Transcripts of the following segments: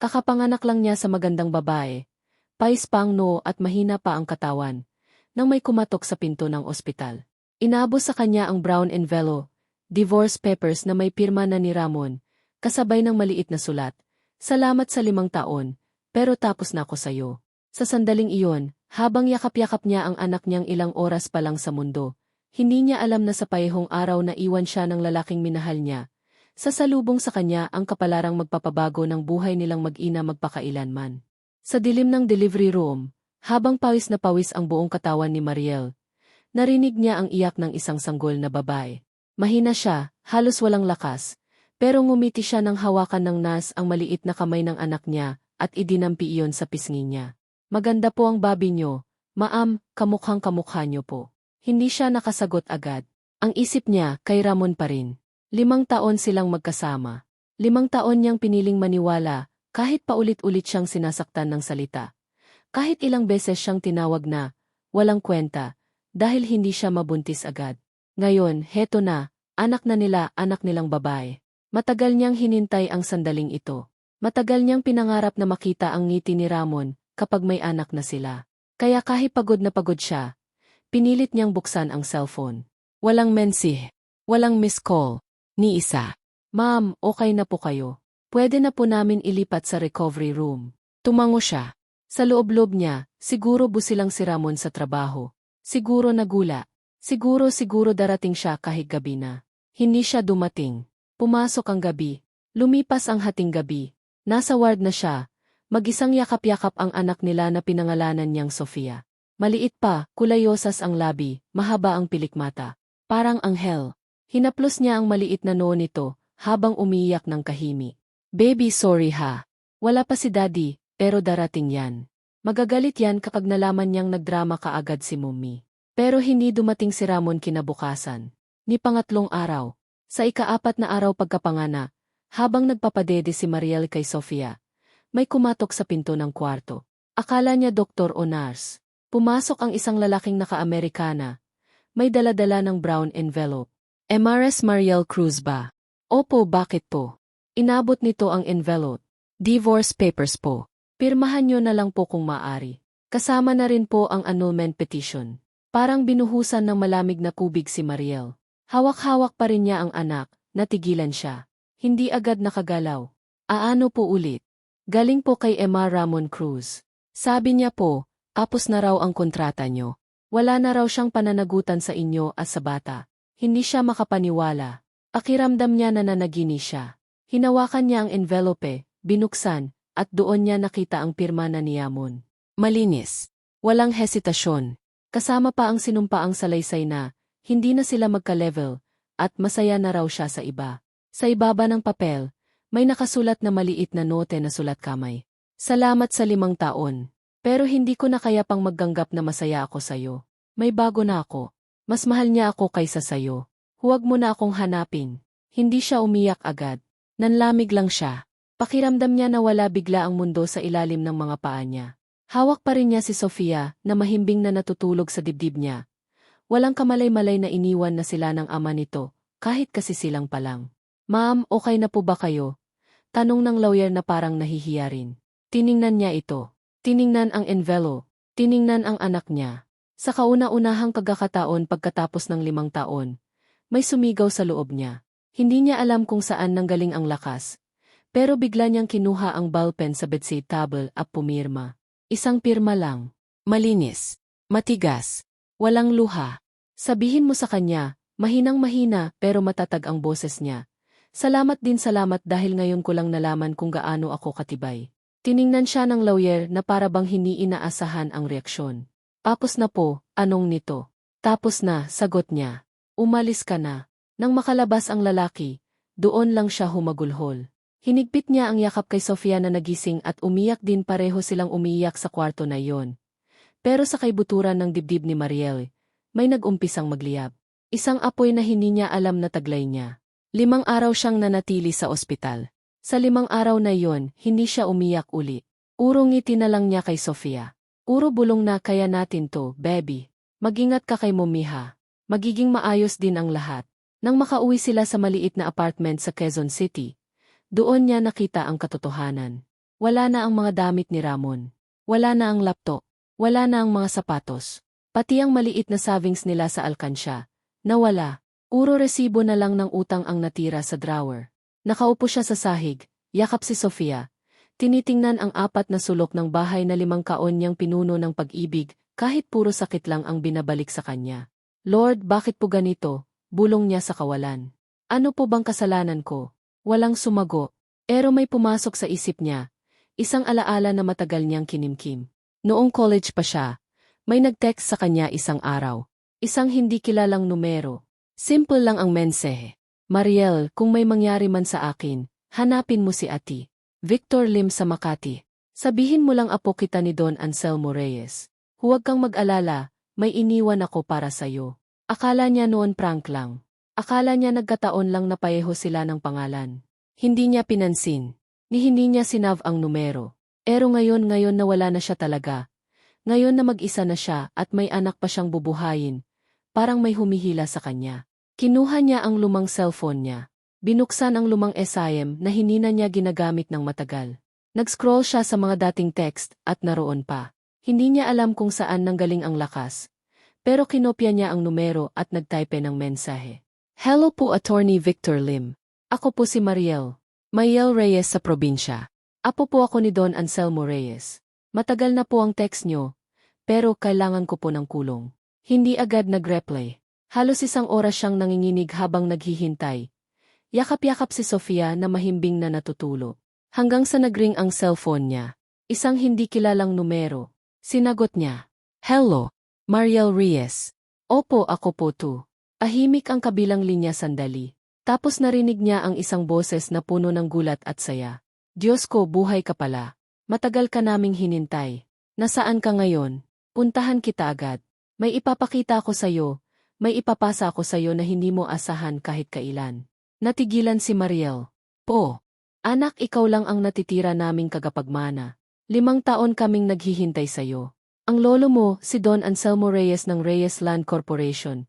Kakapanganak lang niya sa magandang babae. Pais pang no at mahina pa ang katawan. Nang may kumatok sa pinto ng ospital. Inabos sa kanya ang brown envelope, divorce papers na may pirma na ni Ramon, kasabay ng maliit na sulat. Salamat sa limang taon, pero tapos na ako sa'yo. Sa sandaling iyon, habang yakap-yakap niya ang anak niyang ilang oras pa lang sa mundo, hindi niya alam na sa payehong araw na iwan siya ng lalaking minahal niya. Sasalubong sa kanya ang kapalarang magpapabago ng buhay nilang mag-ina magpakailanman. Sa dilim ng delivery room, habang pawis na pawis ang buong katawan ni Mariel, narinig niya ang iyak ng isang sanggol na babae. Mahina siya, halos walang lakas, pero ngumiti siya nang hawakan ng nas ang maliit na kamay ng anak niya at idinampi iyon sa pisngi niya. Maganda po ang babi niyo, maam, kamukhang kamukha niyo po. Hindi siya nakasagot agad. Ang isip niya kay Ramon pa rin. Limang taon silang magkasama. Limang taon niyang piniling maniwala, kahit paulit-ulit siyang sinasaktan ng salita. Kahit ilang beses siyang tinawag na, walang kwenta, dahil hindi siya mabuntis agad. Ngayon, heto na, anak na nila, anak nilang babae. Matagal niyang hinintay ang sandaling ito. Matagal niyang pinangarap na makita ang ngiti ni Ramon kapag may anak na sila. Kaya kahit pagod na pagod siya, pinilit niyang buksan ang cellphone. Walang mensih, walang miss call, ni isa. Ma'am, okay na po kayo. Pwede na po namin ilipat sa recovery room. Tumango siya. Sa loob-loob niya, siguro busilang si Ramon sa trabaho. Siguro nagula. Siguro siguro darating siya kahit gabi na. Hindi siya dumating. Pumasok ang gabi. Lumipas ang hating gabi. Nasa ward na siya. Mag-isang yakap-yakap ang anak nila na pinangalanan niyang Sofia. Maliit pa, kulayosas ang labi, mahaba ang pilikmata. Parang anghel. Hinaplos niya ang maliit na noo nito, habang umiiyak ng kahimi. Baby sorry ha. Wala pa si daddy, pero darating yan. Magagalit yan kapag nalaman niyang nagdrama kaagad si Mummy. Pero hindi dumating si Ramon kinabukasan. Ni pangatlong araw. Sa ikaapat na araw pagkapangana, habang nagpapadede si Mariel kay Sofia, may kumatok sa pinto ng kwarto. Akala niya doktor o nurse. Pumasok ang isang lalaking naka-Amerikana. May daladala ng brown envelope. MRS Mariel Cruz ba? Opo, bakit po? Inabot nito ang envelope. Divorce papers po. Pirmahan nyo na lang po kung maaari. Kasama na rin po ang annulment petition. Parang binuhusan ng malamig na kubig si Mariel. Hawak-hawak pa rin niya ang anak, natigilan siya. Hindi agad nakagalaw. Aano po ulit? Galing po kay Emma Ramon Cruz. Sabi niya po, apos na raw ang kontrata nyo. Wala na raw siyang pananagutan sa inyo at sa bata. Hindi siya makapaniwala. Akiramdam niya na nanagini siya. Hinawakan niya ang envelope, binuksan, at doon niya nakita ang pirma na niyamon. Malinis. Walang hesitasyon. Kasama pa ang sinumpaang salaysay na, hindi na sila magka-level, at masaya na raw siya sa iba. Sa ibaba ng papel, may nakasulat na maliit na note na sulat kamay. Salamat sa limang taon. Pero hindi ko na kaya pang magganggap na masaya ako sa'yo. May bago na ako. Mas mahal niya ako kaysa sa'yo. Huwag mo na akong hanapin. Hindi siya umiyak agad. Nanlamig lang siya. Pakiramdam niya na wala bigla ang mundo sa ilalim ng mga paa niya. Hawak pa rin niya si Sofia na mahimbing na natutulog sa dibdib niya. Walang kamalay-malay na iniwan na sila ng ama nito, kahit kasi silang pa lang. Ma'am, okay na po ba kayo? Tanong ng lawyer na parang nahihiya rin. Tiningnan niya ito. Tiningnan ang envelope. Tiningnan ang anak niya. Sa kauna-unahang kagakataon pagkatapos ng limang taon, may sumigaw sa loob niya. Hindi niya alam kung saan nanggaling ang lakas. Pero bigla niyang kinuha ang ballpen sa bedside table at pumirma. Isang pirma lang. Malinis. Matigas. Walang luha. Sabihin mo sa kanya, mahinang mahina pero matatag ang boses niya. Salamat din salamat dahil ngayon ko lang nalaman kung gaano ako katibay. Tiningnan siya ng lawyer na para bang hindi inaasahan ang reaksyon. Tapos na po, anong nito? Tapos na, sagot niya. Umalis ka na. Nang makalabas ang lalaki, doon lang siya humagulhol. Hinigpit niya ang yakap kay Sofia na nagising at umiyak din pareho silang umiiyak sa kwarto na iyon. Pero sa kaibuturan ng dibdib ni Mariel, may nag-umpisang magliyab. Isang apoy na hindi niya alam na taglay niya. Limang araw siyang nanatili sa ospital. Sa limang araw na iyon, hindi siya umiyak uli. Urong ngiti na lang niya kay Sofia. Uro bulong na kaya natin to, baby. Magingat ka kay Mumiha. Magiging maayos din ang lahat. Nang makauwi sila sa maliit na apartment sa Quezon City, doon niya nakita ang katotohanan. Wala na ang mga damit ni Ramon. Wala na ang laptop. Wala na ang mga sapatos. Pati ang maliit na savings nila sa alkansya. Nawala. Puro resibo na lang ng utang ang natira sa drawer. Nakaupo siya sa sahig, yakap si Sofia. Tinitingnan ang apat na sulok ng bahay na limang kaon niyang pinuno ng pag-ibig, kahit puro sakit lang ang binabalik sa kanya. Lord, bakit po ganito? Bulong niya sa kawalan. Ano po bang kasalanan ko? Walang sumago. Pero may pumasok sa isip niya. Isang alaala na matagal niyang kinimkim. Noong college pa siya, may nag-text sa kanya isang araw. Isang hindi kilalang numero. Simple lang ang mensahe. Mariel, kung may mangyari man sa akin, hanapin mo si Ati. Victor Lim sa Makati. Sabihin mo lang apo kita ni Don Anselmo Reyes. Huwag kang mag-alala, may iniwan ako para sa'yo. Akala niya noon prank lang. Akala niya nagkataon lang na pareho sila ng pangalan. Hindi niya pinansin. Ni hindi niya sinav ang numero. Pero ngayon ngayon na wala na siya talaga. Ngayon na mag-isa na siya at may anak pa siyang bubuhayin. Parang may humihila sa kanya. Kinuha niya ang lumang cellphone niya. Binuksan ang lumang SIM na hinina niya ginagamit ng matagal. Nag-scroll siya sa mga dating text at naroon pa. Hindi niya alam kung saan nanggaling ang lakas. Pero kinopya niya ang numero at nagtype ng mensahe. Hello po Attorney Victor Lim. Ako po si Mariel. Mariel Reyes sa probinsya. Apo po ako ni Don Anselmo Reyes. Matagal na po ang text nyo, pero kailangan ko po ng kulong. Hindi agad nag-reply. Halos isang oras siyang nanginginig habang naghihintay. Yakap-yakap si Sofia na mahimbing na natutulo. Hanggang sa nagring ang cellphone niya. Isang hindi kilalang numero. Sinagot niya. Hello, Mariel Reyes. Opo, ako po to. Ahimik ang kabilang linya sandali. Tapos narinig niya ang isang boses na puno ng gulat at saya. Diyos ko, buhay ka pala. Matagal ka naming hinintay. Nasaan ka ngayon? Puntahan kita agad. May ipapakita ko sa'yo. May ipapasa ko sa'yo na hindi mo asahan kahit kailan. Natigilan si Mariel. Po. Anak, ikaw lang ang natitira naming kagapagmana. Limang taon kaming naghihintay sa'yo. Ang lolo mo, si Don Anselmo Reyes ng Reyes Land Corporation.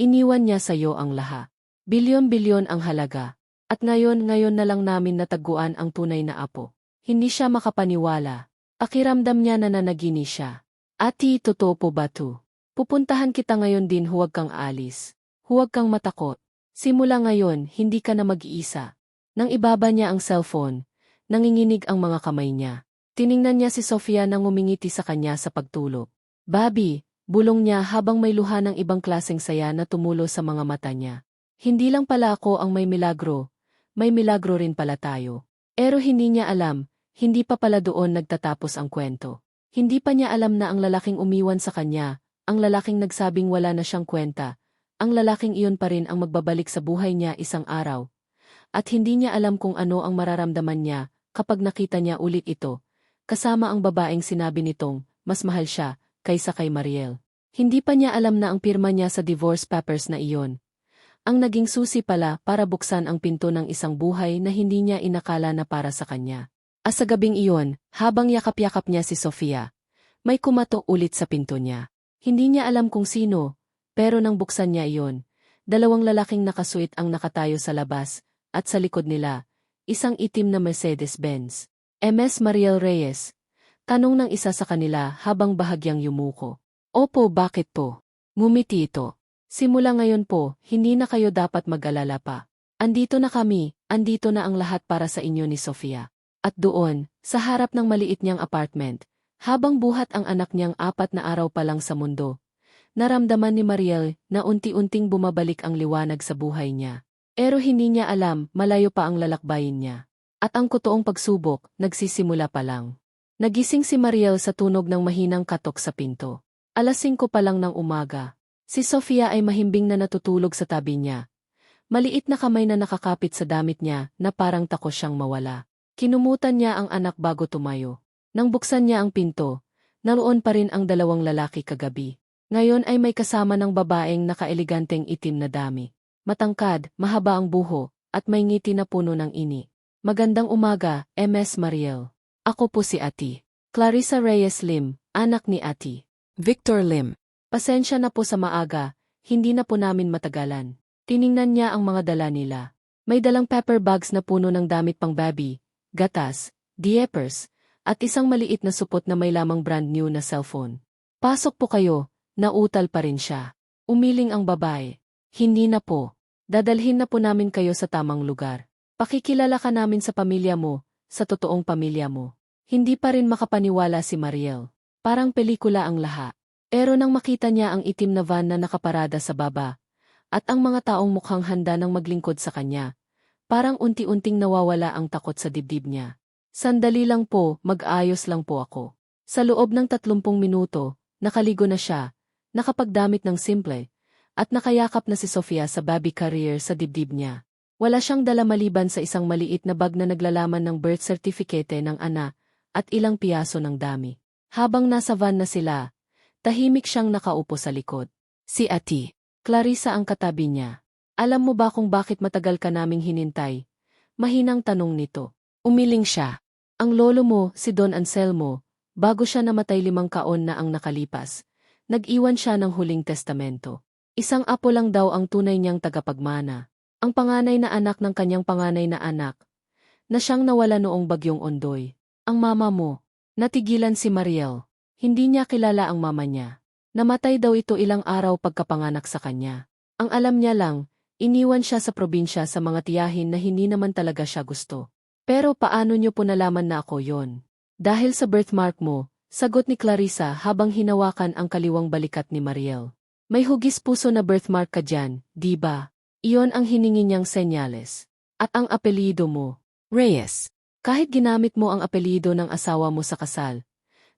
Iniwan niya sa'yo ang laha. Bilyon-bilyon ang halaga. At ngayon, ngayon na lang namin nataguan ang tunay na apo. Hindi siya makapaniwala. Pakiramdam niya na nanagini siya. Ati, totoo po ba to? Pupuntahan kita ngayon din huwag kang alis. Huwag kang matakot. Simula ngayon, hindi ka na mag-iisa. Nang ibaba niya ang cellphone, nanginginig ang mga kamay niya. Tiningnan niya si Sofia nang umingiti sa kanya sa pagtulog. Babi, bulong niya habang may luha ng ibang klaseng saya na tumulo sa mga mata niya. Hindi lang pala ako ang may milagro, may milagro rin pala tayo. Pero hindi niya alam, hindi pa pala doon nagtatapos ang kwento. Hindi pa niya alam na ang lalaking umiwan sa kanya, ang lalaking nagsabing wala na siyang kwenta, ang lalaking iyon pa rin ang magbabalik sa buhay niya isang araw. At hindi niya alam kung ano ang mararamdaman niya kapag nakita niya ulit ito, kasama ang babaeng sinabi nitong, mas mahal siya, kaysa kay Mariel. Hindi pa niya alam na ang pirma niya sa divorce papers na iyon, ang naging susi pala para buksan ang pinto ng isang buhay na hindi niya inakala na para sa kanya. As sa gabing iyon, habang yakap-yakap niya si Sofia, may kumato ulit sa pinto niya. Hindi niya alam kung sino, pero nang buksan niya iyon, dalawang lalaking nakasuit ang nakatayo sa labas, at sa likod nila, isang itim na Mercedes-Benz. MS Mariel Reyes. Tanong ng isa sa kanila habang bahagyang yumuko. Opo, bakit po? Ngumiti ito. Simula ngayon po, hindi na kayo dapat mag-alala pa. Andito na kami, andito na ang lahat para sa inyo ni Sofia. At doon, sa harap ng maliit niyang apartment, habang buhat ang anak niyang apat na araw pa lang sa mundo, naramdaman ni Mariel na unti-unting bumabalik ang liwanag sa buhay niya. Pero hindi niya alam, malayo pa ang lalakbayin niya. At ang kutoong pagsubok, nagsisimula pa lang. Nagising si Mariel sa tunog ng mahinang katok sa pinto. Alas 5 pa lang ng umaga. Si Sofia ay mahimbing na natutulog sa tabi niya. Maliit na kamay na nakakapit sa damit niya na parang takos siyang mawala. Kinumutan niya ang anak bago tumayo. Nang buksan niya ang pinto, naroon pa rin ang dalawang lalaki kagabi. Ngayon ay may kasama ng babaeng nakaeleganteng itim na dami. Matangkad, mahaba ang buho, at may ngiti na puno ng ini. Magandang umaga, MS Mariel. Ako po si Ati. Clarissa Reyes Lim, anak ni Ati. Victor Lim. Pasensya na po sa maaga, hindi na po namin matagalan. Tiningnan niya ang mga dala nila. May dalang pepper bags na puno ng damit pang baby, gatas, diapers, at isang maliit na supot na may lamang brand new na cellphone. Pasok po kayo, nautal pa rin siya. Umiling ang babae. Hindi na po. Dadalhin na po namin kayo sa tamang lugar. Pakikilala ka namin sa pamilya mo, sa totoong pamilya mo. Hindi pa rin makapaniwala si Mariel. Parang pelikula ang laha. Pero nang makita niya ang itim na van na nakaparada sa baba, at ang mga taong mukhang handa ng maglingkod sa kanya, parang unti-unting nawawala ang takot sa dibdib niya. Sandali lang po, mag-ayos lang po ako. Sa loob ng 30 minuto, nakaligo na siya, nakapagdamit ng simple, at nakayakap na si Sofia sa baby carrier sa dibdib niya. Wala siyang dala maliban sa isang maliit na bag na naglalaman ng birth certificate ng ana at ilang piyaso ng dami. Habang nasa van na sila, tahimik siyang nakaupo sa likod. Si Ati, Clarissa ang katabi niya. Alam mo ba kung bakit matagal ka naming hinintay? Mahinang tanong nito. Umiling siya. Ang lolo mo, si Don Anselmo, bago siya namatay limang kaon na ang nakalipas, nag-iwan siya ng huling testamento. Isang apo lang daw ang tunay niyang tagapagmana. Ang panganay na anak ng kanyang panganay na anak, na siyang nawala noong bagyong ondoy. Ang mama mo, natigilan si Mariel. Hindi niya kilala ang mama niya. Namatay daw ito ilang araw pagkapanganak sa kanya. Ang alam niya lang, iniwan siya sa probinsya sa mga tiyahin na hindi naman talaga siya gusto. Pero paano niyo po nalaman na ako yon? Dahil sa birthmark mo, sagot ni Clarissa habang hinawakan ang kaliwang balikat ni Mariel. May hugis puso na birthmark ka dyan, di ba? Iyon ang hiningi niyang senyales. At ang apelido mo, Reyes. Kahit ginamit mo ang apelido ng asawa mo sa kasal,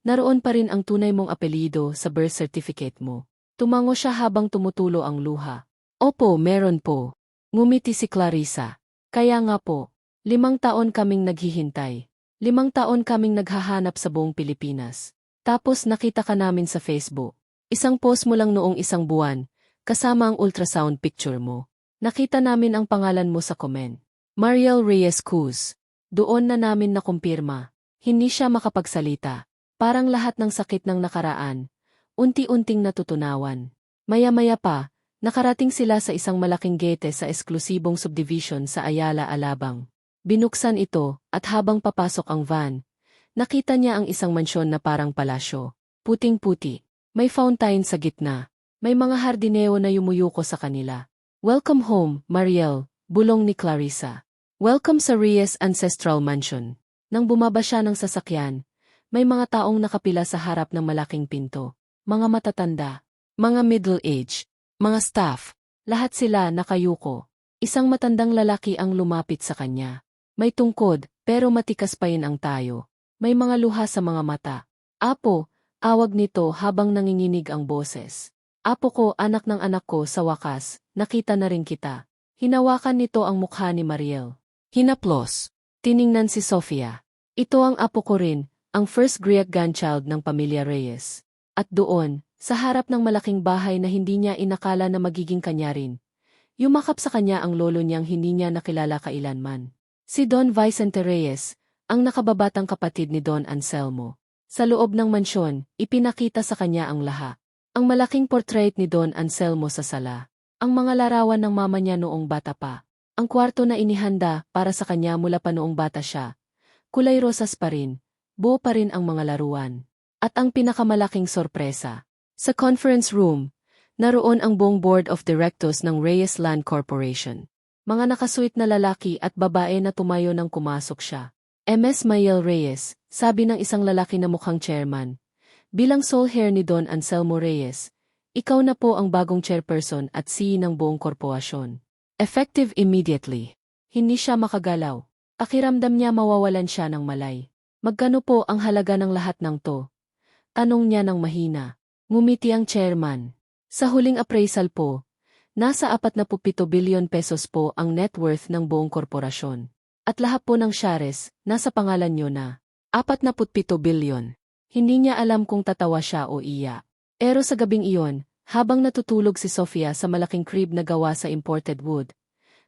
naroon pa rin ang tunay mong apelido sa birth certificate mo. Tumango siya habang tumutulo ang luha. Opo, meron po. Ngumiti si Clarissa. Kaya nga po, limang taon kaming naghihintay. Limang taon kaming naghahanap sa buong Pilipinas. Tapos nakita ka namin sa Facebook. Isang post mo lang noong isang buwan, kasama ang ultrasound picture mo. Nakita namin ang pangalan mo sa comment. Mariel Reyes Cruz. Doon na namin nakumpirma. Hindi siya makapagsalita. Parang lahat ng sakit ng nakaraan. Unti-unting natutunawan. Maya-maya pa, nakarating sila sa isang malaking gate sa eksklusibong subdivision sa Ayala, Alabang. Binuksan ito, at habang papasok ang van, nakita niya ang isang mansyon na parang palasyo. Puting-puti. May fountain sa gitna. May mga hardineo na yumuyuko sa kanila. Welcome home, Mariel, bulong ni Clarissa. Welcome sa Reyes Ancestral Mansion. Nang bumaba siya ng sasakyan, may mga taong nakapila sa harap ng malaking pinto. Mga matatanda, mga middle age, mga staff, lahat sila nakayuko. Isang matandang lalaki ang lumapit sa kanya. May tungkod, pero matikas pa rin ang tayo. May mga luha sa mga mata. Apo, awag nito habang nanginginig ang boses. Apo ko, anak ng anak ko, sa wakas, nakita na rin kita. Hinawakan nito ang mukha ni Mariel. Hinaplos. Tiningnan si Sofia. Ito ang apo ko rin, ang first great grandchild ng pamilya Reyes. At doon, sa harap ng malaking bahay na hindi niya inakala na magiging kanya rin, yumakap sa kanya ang lolo niyang hindi niya nakilala kailanman. Si Don Vicente Reyes, ang nakababatang kapatid ni Don Anselmo. Sa loob ng mansyon, ipinakita sa kanya ang laha. Ang malaking portrait ni Don Anselmo sa sala. Ang mga larawan ng mama niya noong bata pa. Ang kwarto na inihanda para sa kanya mula pa noong bata siya. Kulay rosas pa rin, buo pa rin ang mga laruan. At ang pinakamalaking sorpresa. Sa conference room, naroon ang buong board of directors ng Reyes Land Corporation. Mga nakasuit na lalaki at babae na tumayo nang kumasok siya. MS Mayel Reyes, sabi ng isang lalaki na mukhang chairman. Bilang sole hair ni Don Anselmo Reyes, ikaw na po ang bagong chairperson at CEO ng buong korporasyon. Effective immediately. Hindi siya makagalaw. Akiramdam niya mawawalan siya ng malay. Magkano po ang halaga ng lahat ng to? Tanong niya ng mahina. Ngumiti ang chairman. Sa huling appraisal po, Nasa 47 bilyon pesos po ang net worth ng buong korporasyon. At lahat po ng shares, nasa pangalan nyo na. 47 bilyon. Hindi niya alam kung tatawa siya o iya. Pero sa gabing iyon, habang natutulog si Sofia sa malaking crib na gawa sa imported wood,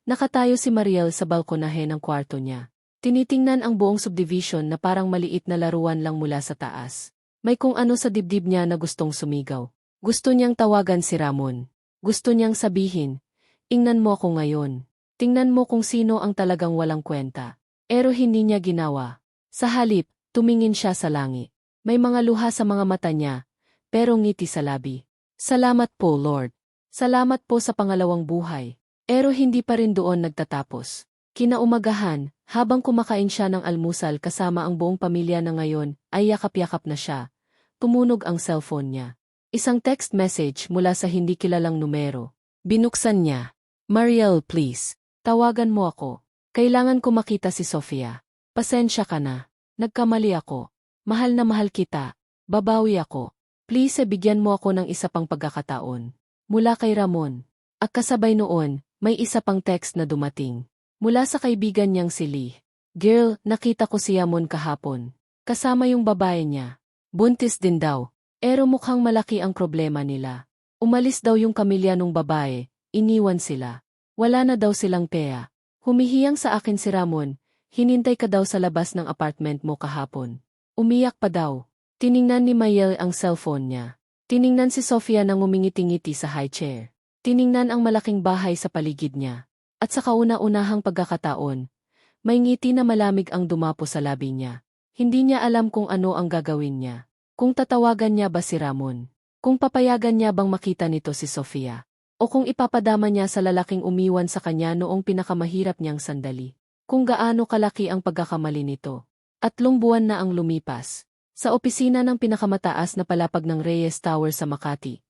nakatayo si Mariel sa balkonahe ng kwarto niya. Tinitingnan ang buong subdivision na parang maliit na laruan lang mula sa taas. May kung ano sa dibdib niya na gustong sumigaw. Gusto niyang tawagan si Ramon. Gusto niyang sabihin, ingnan mo ako ngayon. Tingnan mo kung sino ang talagang walang kwenta. Pero hindi niya ginawa. Sa halip, tumingin siya sa langit. May mga luha sa mga mata niya, pero ngiti sa labi. Salamat po, Lord. Salamat po sa pangalawang buhay. Pero hindi pa rin doon nagtatapos. Kinaumagahan, habang kumakain siya ng almusal kasama ang buong pamilya na ngayon, ay yakap-yakap na siya. Tumunog ang cellphone niya. Isang text message mula sa hindi kilalang numero. Binuksan niya. Mariel, please. Tawagan mo ako. Kailangan ko makita si Sofia. Pasensya ka na. Nagkamali ako. Mahal na mahal kita. Babawi ako. Please eh, bigyan mo ako ng isa pang pagkakataon. Mula kay Ramon. At kasabay noon, may isa pang text na dumating. Mula sa kaibigan niyang si Lee. Girl, nakita ko si Yamon kahapon. Kasama yung babae niya. Buntis din daw. Pero mukhang malaki ang problema nila. Umalis daw yung kamilya nung babae, iniwan sila. Wala na daw silang pea. Humihiyang sa akin si Ramon, hinintay ka daw sa labas ng apartment mo kahapon. Umiyak pa daw. Tiningnan ni Mayel ang cellphone niya. Tiningnan si Sofia nang umingiti-ngiti sa high chair. Tiningnan ang malaking bahay sa paligid niya. At sa kauna-unahang pagkakataon, may ngiti na malamig ang dumapo sa labi niya. Hindi niya alam kung ano ang gagawin niya. Kung tatawagan niya ba si Ramon. Kung papayagan niya bang makita nito si Sofia. O kung ipapadama niya sa lalaking umiwan sa kanya noong pinakamahirap niyang sandali. Kung gaano kalaki ang pagkakamali nito. Atlong buwan na ang lumipas. Sa opisina ng pinakamataas na palapag ng Reyes Tower sa Makati.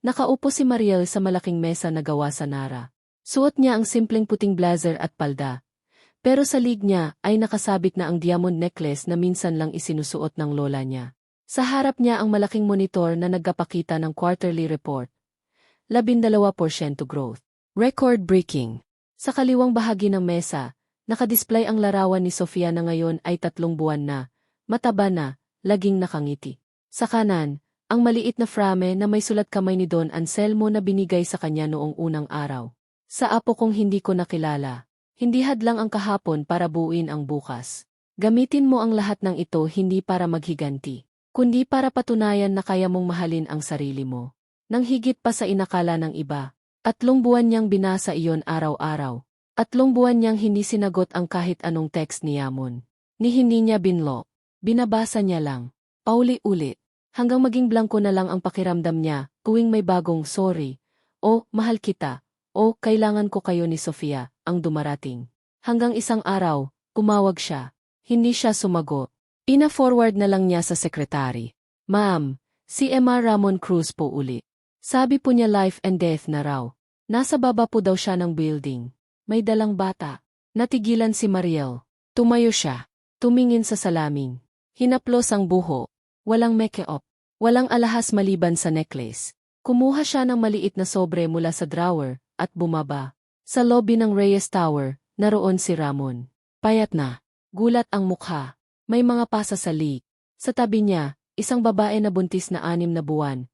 Nakaupo si Mariel sa malaking mesa na gawa sa Nara. Suot niya ang simpleng puting blazer at palda. Pero sa lig niya ay nakasabit na ang diamond necklace na minsan lang isinusuot ng lola niya. Sa harap niya ang malaking monitor na nagkapakita ng quarterly report. 12% growth. Record breaking. Sa kaliwang bahagi ng mesa, nakadisplay ang larawan ni Sofia na ngayon ay tatlong buwan na, mataba na, laging nakangiti. Sa kanan, ang maliit na frame na may sulat kamay ni Don Anselmo na binigay sa kanya noong unang araw. Sa apo kong hindi ko nakilala, hindi hadlang ang kahapon para buuin ang bukas. Gamitin mo ang lahat ng ito hindi para maghiganti, kundi para patunayan na kaya mong mahalin ang sarili mo. Nang higit pa sa inakala ng iba, atlong buwan niyang binasa iyon araw-araw. Atlong buwan niyang hindi sinagot ang kahit anong text ni Yamon. Ni hindi niya binlo. Binabasa niya lang. Pauli-ulit. Hanggang maging blanko na lang ang pakiramdam niya, tuwing may bagong sorry. O, mahal kita. O, kailangan ko kayo ni Sofia, ang dumarating. Hanggang isang araw, tumawag siya. Hindi siya sumagot. Pina-forward na lang niya sa sekretary. Ma'am, si Emma Ramon Cruz po uli. Sabi po niya life and death na raw. Nasa baba po daw siya ng building. May dalang bata. Natigilan si Mariel. Tumayo siya. Tumingin sa salamin. Hinaplos ang buho. Walang make-up. Walang alahas maliban sa necklace. Kumuha siya ng maliit na sobre mula sa drawer, at bumaba. Sa lobby ng Reyes Tower, naroon si Ramon. Payat na. Gulat ang mukha. May mga pasa sa lig. Sa tabi niya, isang babae na buntis na anim na buwan.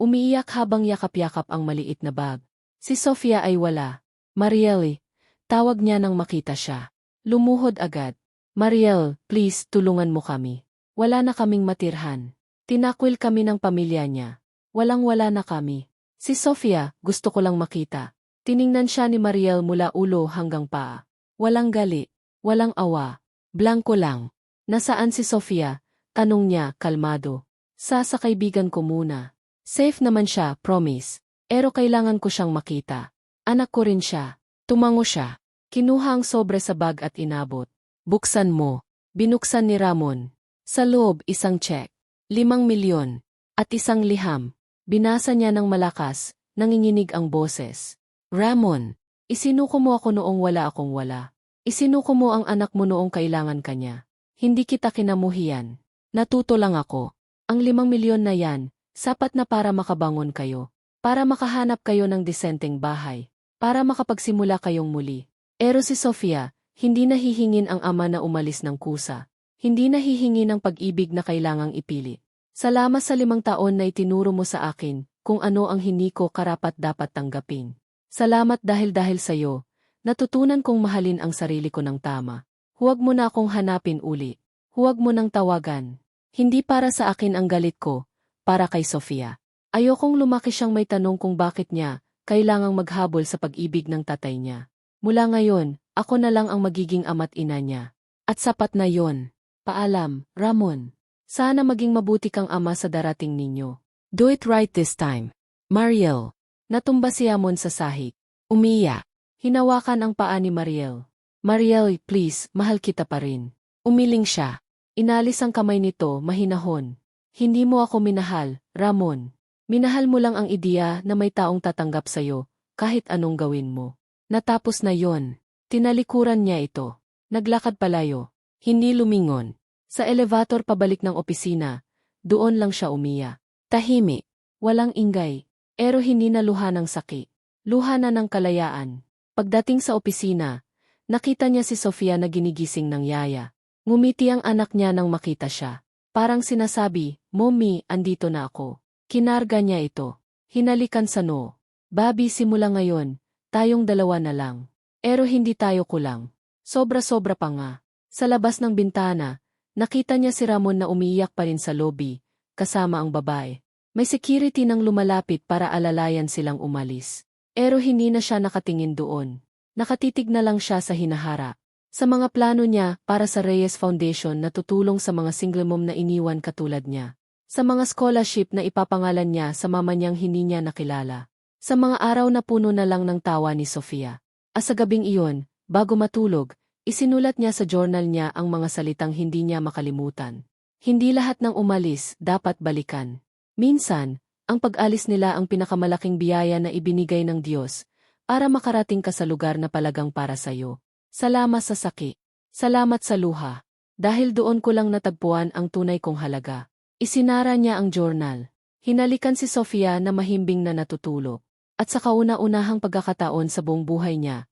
Umiiyak habang yakap-yakap ang maliit na bag. Si Sofia ay wala. Marielle, tawag niya nang makita siya. Lumuhod agad. Mariel, please, tulungan mo kami. Wala na kaming matirhan. Tinakwil kami ng pamilya niya. Walang-wala na kami. Si Sofia, gusto ko lang makita. Tiningnan siya ni Mariel mula ulo hanggang paa. Walang gali, walang awa, blanko lang. Nasaan si Sofia? Tanong niya, kalmado. Sa sa kaibigan ko muna. Safe naman siya, promise. Pero kailangan ko siyang makita. Anak ko rin siya. Tumango siya. Kinuha ang sobre sa bag at inabot. Buksan mo. Binuksan ni Ramon. Sa loob, isang check. Limang milyon. At isang liham. Binasa niya ng malakas, nanginginig ang boses. Ramon, isinuko mo ako noong wala akong wala. Isinuko mo ang anak mo noong kailangan kanya. Hindi kita kinamuhiyan. Natuto lang ako. Ang limang milyon na yan, sapat na para makabangon kayo. Para makahanap kayo ng disenteng bahay. Para makapagsimula kayong muli. Pero si Sofia, hindi nahihingin ang ama na umalis ng kusa. Hindi nahihingi ng pag-ibig na kailangang ipili. Salamat sa limang taon na itinuro mo sa akin kung ano ang hindi ko karapat dapat tanggapin. Salamat dahil dahil sa iyo, natutunan kong mahalin ang sarili ko ng tama. Huwag mo na akong hanapin uli. Huwag mo nang tawagan. Hindi para sa akin ang galit ko, para kay Sofia. Ayokong lumaki siyang may tanong kung bakit niya, kailangang maghabol sa pag-ibig ng tatay niya. Mula ngayon, ako na lang ang magiging ama't ina niya. At sapat na yon. Paalam, Ramon. Sana maging mabuti kang ama sa darating ninyo. Do it right this time. Mariel. Natumba si Amon sa sahig. Umiya. Hinawakan ang paa ni Mariel. Mariel, please, mahal kita pa rin. Umiling siya. Inalis ang kamay nito, mahinahon. Hindi mo ako minahal, Ramon. Minahal mo lang ang ideya na may taong tatanggap sa'yo, kahit anong gawin mo. Natapos na yon. Tinalikuran niya ito. Naglakad palayo. Hindi lumingon. Sa elevator pabalik ng opisina, doon lang siya umiya. Tahimik. Walang ingay. Pero hindi na luha ng saki. Luha na ng kalayaan. Pagdating sa opisina, nakita niya si Sofia na ginigising ng yaya. Ngumiti ang anak niya nang makita siya. Parang sinasabi, Mommy, andito na ako. Kinarga niya ito. Hinalikan sa no. Babi, simula ngayon, tayong dalawa na lang. Pero hindi tayo kulang. Sobra-sobra pa nga. Sa labas ng bintana, nakita niya si Ramon na umiiyak pa rin sa lobby, kasama ang babae. May security nang lumalapit para alalayan silang umalis. Pero hindi na siya nakatingin doon. Nakatitig na lang siya sa hinahara. Sa mga plano niya para sa Reyes Foundation na tutulong sa mga single mom na iniwan katulad niya. Sa mga scholarship na ipapangalan niya sa mama niyang hindi niya nakilala. Sa mga araw na puno na lang ng tawa ni Sofia. At sa gabing iyon, bago matulog, isinulat niya sa journal niya ang mga salitang hindi niya makalimutan. Hindi lahat ng umalis dapat balikan. Minsan, ang pag-alis nila ang pinakamalaking biyaya na ibinigay ng Diyos para makarating ka sa lugar na palagang para sa'yo. Salamat sa saki. Salamat sa luha. Dahil doon ko lang natagpuan ang tunay kong halaga. Isinara niya ang journal. Hinalikan si Sofia na mahimbing na natutulog. At sa kauna-unahang pagkakataon sa buong buhay niya,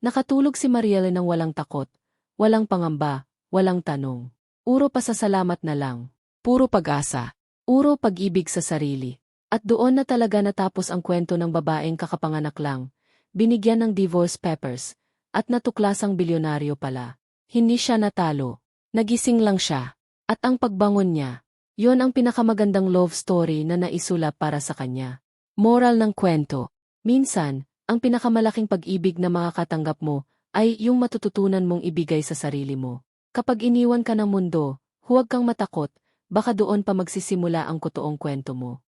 nakatulog si Marielle ng walang takot, walang pangamba, walang tanong. Uro pasasalamat na lang. Puro pag-asa. Uro pag-ibig sa sarili. At doon na talaga natapos ang kwento ng babaeng kakapanganak lang, binigyan ng divorce papers, at natuklasang bilyonaryo pala. Hindi siya natalo. Nagising lang siya. At ang pagbangon niya, yon ang pinakamagandang love story na naisulap para sa kanya. Moral ng kwento. Minsan, ang pinakamalaking pag-ibig na makakatanggap mo ay yung matututunan mong ibigay sa sarili mo. Kapag iniwan ka ng mundo, huwag kang matakot, baka doon pa magsisimula ang kutoong kwento mo.